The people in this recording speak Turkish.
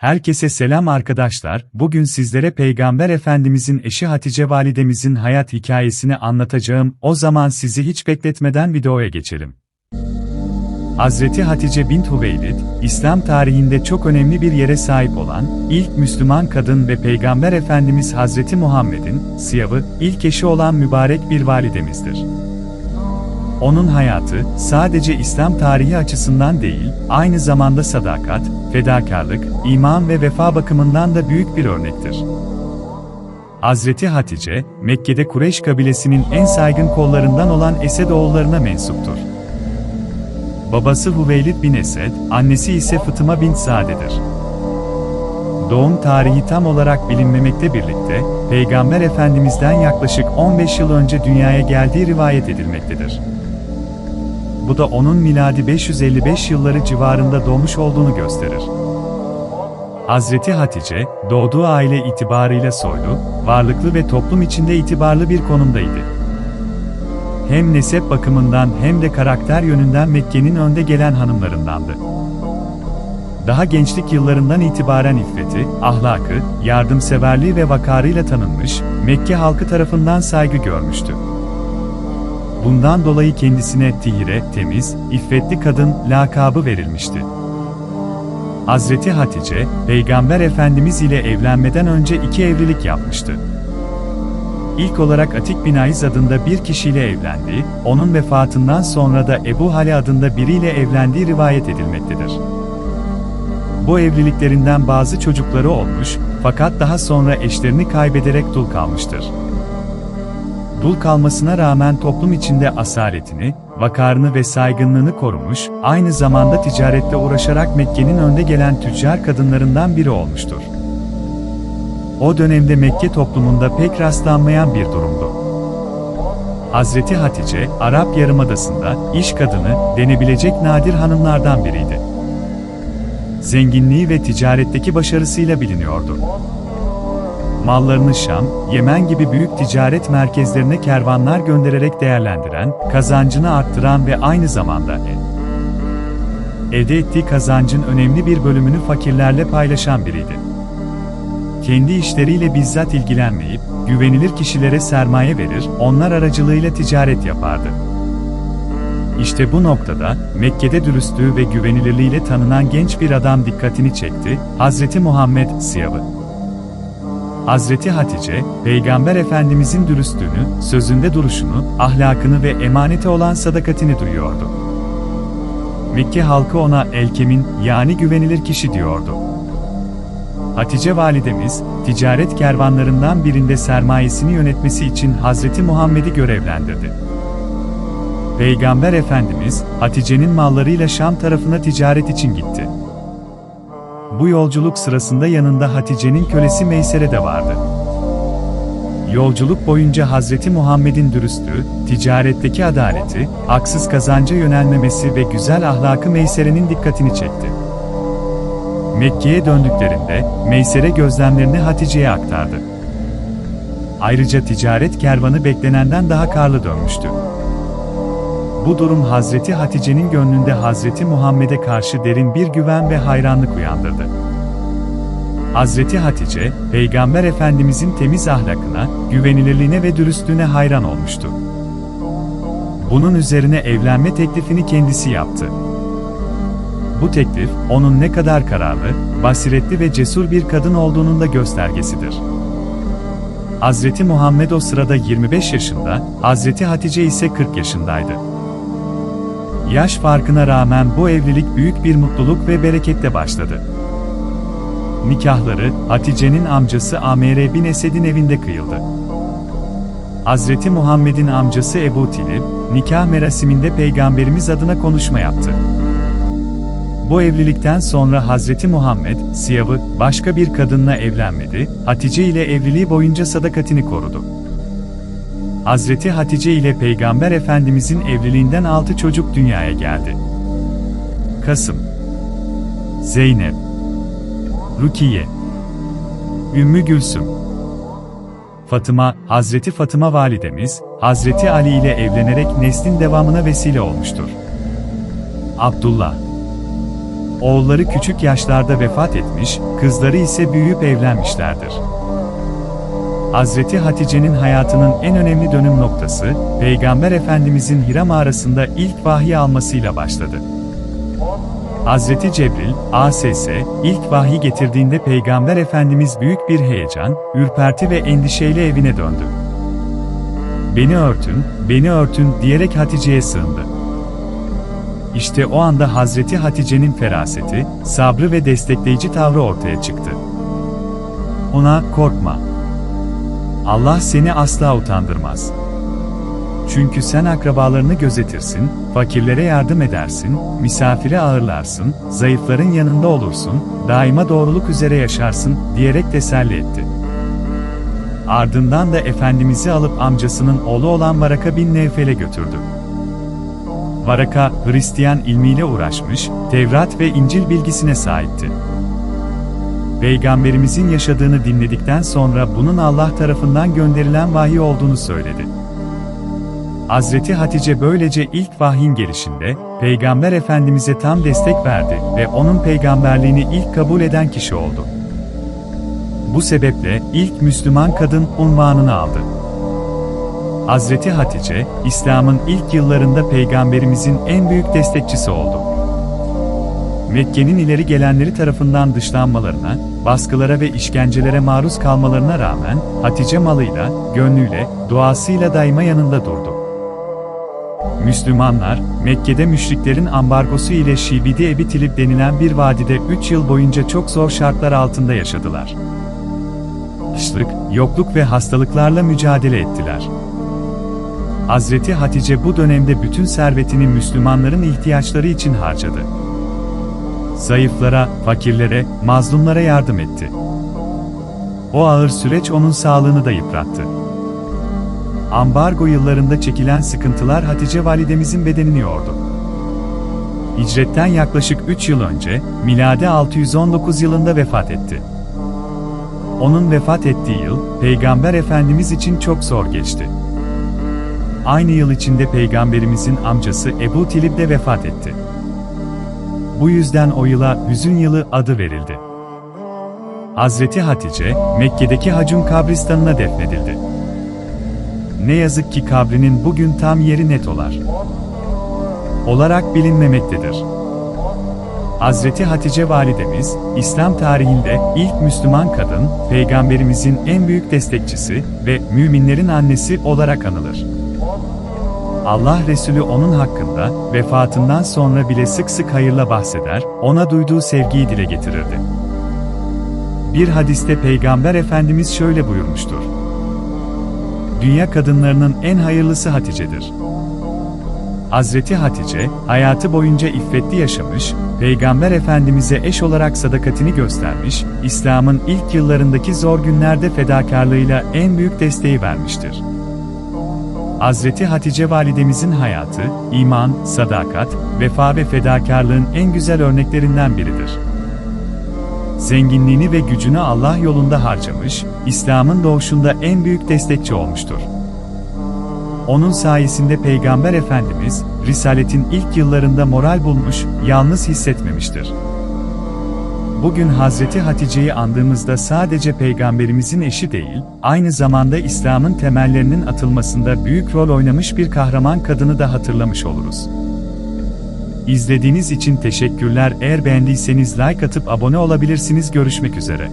Herkese selam arkadaşlar. Bugün sizlere Peygamber Efendimizin eşi Hatice validemizin hayat hikayesini anlatacağım. O zaman sizi hiç bekletmeden videoya geçelim. Hazreti Hatice bint Hüveylid, İslam tarihinde çok önemli bir yere sahip olan, ilk Müslüman kadın ve Peygamber Efendimiz Hazreti Muhammed'in, siyavı, ilk eşi olan mübarek bir validemizdir. Onun hayatı, sadece İslam tarihi açısından değil, aynı zamanda sadakat, fedakarlık, iman ve vefa bakımından da büyük bir örnektir. Hazreti Hatice, Mekke'de Kureyş kabilesinin en saygın kollarından olan Esed oğullarına mensuptur. Babası Hüveylid bin Esed, annesi ise Fıtıma bin Sade'dir. Doğum tarihi tam olarak bilinmemekte birlikte, Peygamber Efendimiz'den yaklaşık 15 yıl önce dünyaya geldiği rivayet edilmektedir. Bu da onun miladi 555 yılları civarında doğmuş olduğunu gösterir. Hazreti Hatice, doğduğu aile itibarıyla soylu, varlıklı ve toplum içinde itibarlı bir konumdaydı. Hem nesep bakımından hem de karakter yönünden Mekke'nin önde gelen hanımlarındandı. Daha gençlik yıllarından itibaren iffeti, ahlakı, yardımseverliği ve vakarıyla tanınmış, Mekke halkı tarafından saygı görmüştü. Bundan dolayı kendisine Tihire, temiz, iffetli kadın lakabı verilmişti. Hazreti Hatice, Peygamber Efendimiz ile evlenmeden önce iki evlilik yapmıştı. İlk olarak Atik bin Aiz adında bir kişiyle evlendi, onun vefatından sonra da Ebu Hale adında biriyle evlendiği rivayet edilmektedir. Bu evliliklerinden bazı çocukları olmuş, fakat daha sonra eşlerini kaybederek dul kalmıştır. Dul kalmasına rağmen toplum içinde asaletini, vakarını ve saygınlığını korumuş, aynı zamanda ticaretle uğraşarak Mekke'nin önde gelen tüccar kadınlarından biri olmuştur. O dönemde Mekke toplumunda pek rastlanmayan bir durumdu. Hazreti Hatice, Arap Yarımadası'nda iş kadını denebilecek nadir hanımlardan biriydi. Zenginliği ve ticaretteki başarısıyla biliniyordu mallarını Şam, Yemen gibi büyük ticaret merkezlerine kervanlar göndererek değerlendiren, kazancını arttıran ve aynı zamanda elde ettiği kazancın önemli bir bölümünü fakirlerle paylaşan biriydi. Kendi işleriyle bizzat ilgilenmeyip, güvenilir kişilere sermaye verir, onlar aracılığıyla ticaret yapardı. İşte bu noktada, Mekke'de dürüstlüğü ve güvenilirliğiyle tanınan genç bir adam dikkatini çekti, Hazreti Muhammed Siyavı. Hazreti Hatice, Peygamber Efendimizin dürüstlüğünü, sözünde duruşunu, ahlakını ve emanete olan sadakatini duyuyordu. Mekke halkı ona Elkem'in, yani güvenilir kişi diyordu. Hatice validemiz, ticaret kervanlarından birinde sermayesini yönetmesi için Hazreti Muhammed'i görevlendirdi. Peygamber Efendimiz, Hatice'nin mallarıyla Şam tarafına ticaret için gitti. Bu yolculuk sırasında yanında Hatice'nin kölesi Meysere de vardı. Yolculuk boyunca Hazreti Muhammed'in dürüstlüğü, ticaretteki adaleti, haksız kazanca yönelmemesi ve güzel ahlakı Meysere'nin dikkatini çekti. Mekke'ye döndüklerinde, Meysere gözlemlerini Hatice'ye aktardı. Ayrıca ticaret kervanı beklenenden daha karlı dönmüştü. Bu durum Hazreti Hatice'nin gönlünde Hazreti Muhammed'e karşı derin bir güven ve hayranlık uyandırdı. Hazreti Hatice, Peygamber Efendimizin temiz ahlakına, güvenilirliğine ve dürüstlüğüne hayran olmuştu. Bunun üzerine evlenme teklifini kendisi yaptı. Bu teklif, onun ne kadar kararlı, basiretli ve cesur bir kadın olduğunun da göstergesidir. Hazreti Muhammed o sırada 25 yaşında, Hazreti Hatice ise 40 yaşındaydı. Yaş farkına rağmen bu evlilik büyük bir mutluluk ve bereketle başladı. Nikahları, Hatice'nin amcası Amr bin Esed'in evinde kıyıldı. Hazreti Muhammed'in amcası Ebu Tilib, nikah merasiminde Peygamberimiz adına konuşma yaptı. Bu evlilikten sonra Hazreti Muhammed, Siyav'ı başka bir kadınla evlenmedi, Hatice ile evliliği boyunca sadakatini korudu. Hazreti Hatice ile Peygamber Efendimizin evliliğinden altı çocuk dünyaya geldi. Kasım Zeynep Rukiye Ümmü Gülsüm Fatıma, Hazreti Fatıma validemiz, Hazreti Ali ile evlenerek neslin devamına vesile olmuştur. Abdullah oğulları küçük yaşlarda vefat etmiş, kızları ise büyüyüp evlenmişlerdir. Hazreti Hatice'nin hayatının en önemli dönüm noktası, Peygamber Efendimizin Hira mağarasında ilk vahiy almasıyla başladı. Hazreti Cebril, ASS, ilk vahiy getirdiğinde Peygamber Efendimiz büyük bir heyecan, ürperti ve endişeyle evine döndü. Beni örtün, beni örtün diyerek Hatice'ye sığındı. İşte o anda Hazreti Hatice'nin feraseti, sabrı ve destekleyici tavrı ortaya çıktı. Ona, korkma. Allah seni asla utandırmaz. Çünkü sen akrabalarını gözetirsin, fakirlere yardım edersin, misafire ağırlarsın, zayıfların yanında olursun, daima doğruluk üzere yaşarsın, diyerek teselli etti. Ardından da Efendimiz'i alıp amcasının oğlu olan Varaka bin Nevfel'e götürdü. Varaka, Hristiyan ilmiyle uğraşmış, Tevrat ve İncil bilgisine sahipti. Peygamberimizin yaşadığını dinledikten sonra bunun Allah tarafından gönderilen vahiy olduğunu söyledi. Hazreti Hatice böylece ilk vahyin gelişinde, Peygamber Efendimiz'e tam destek verdi ve onun peygamberliğini ilk kabul eden kişi oldu. Bu sebeple ilk Müslüman kadın unvanını aldı. Hazreti Hatice, İslam'ın ilk yıllarında Peygamberimizin en büyük destekçisi oldu. Mekke'nin ileri gelenleri tarafından dışlanmalarına, baskılara ve işkencelere maruz kalmalarına rağmen, Hatice malıyla, gönlüyle, duasıyla daima yanında durdu. Müslümanlar, Mekke'de müşriklerin ambargosu ile Şibidi Ebi Tilib denilen bir vadide 3 yıl boyunca çok zor şartlar altında yaşadılar. Kışlık, yokluk ve hastalıklarla mücadele ettiler. Hazreti Hatice bu dönemde bütün servetini Müslümanların ihtiyaçları için harcadı. Zayıflara, fakirlere, mazlumlara yardım etti. O ağır süreç onun sağlığını da yıprattı. Ambargo yıllarında çekilen sıkıntılar Hatice validemizin bedenini yordu. Hicretten yaklaşık 3 yıl önce, milade 619 yılında vefat etti. Onun vefat ettiği yıl, Peygamber Efendimiz için çok zor geçti. Aynı yıl içinde Peygamberimizin amcası Ebu Tilib de vefat etti. Bu yüzden o yıla Hüzün Yılı adı verildi. Hazreti Hatice, Mekke'deki Hacun kabristanına defnedildi. Ne yazık ki kabrinin bugün tam yeri net olar. Olarak bilinmemektedir. Hazreti Hatice validemiz, İslam tarihinde ilk Müslüman kadın, Peygamberimizin en büyük destekçisi ve müminlerin annesi olarak anılır. Allah Resulü onun hakkında, vefatından sonra bile sık sık hayırla bahseder, ona duyduğu sevgiyi dile getirirdi. Bir hadiste Peygamber Efendimiz şöyle buyurmuştur. Dünya kadınlarının en hayırlısı Hatice'dir. Hazreti Hatice, hayatı boyunca iffetli yaşamış, Peygamber Efendimiz'e eş olarak sadakatini göstermiş, İslam'ın ilk yıllarındaki zor günlerde fedakarlığıyla en büyük desteği vermiştir. Hazreti Hatice validemizin hayatı, iman, sadakat, vefa ve fedakarlığın en güzel örneklerinden biridir. Zenginliğini ve gücünü Allah yolunda harcamış, İslam'ın doğuşunda en büyük destekçi olmuştur. Onun sayesinde Peygamber Efendimiz, Risaletin ilk yıllarında moral bulmuş, yalnız hissetmemiştir. Bugün Hazreti Hatice'yi andığımızda sadece Peygamberimizin eşi değil, aynı zamanda İslam'ın temellerinin atılmasında büyük rol oynamış bir kahraman kadını da hatırlamış oluruz. İzlediğiniz için teşekkürler. Eğer beğendiyseniz like atıp abone olabilirsiniz. Görüşmek üzere.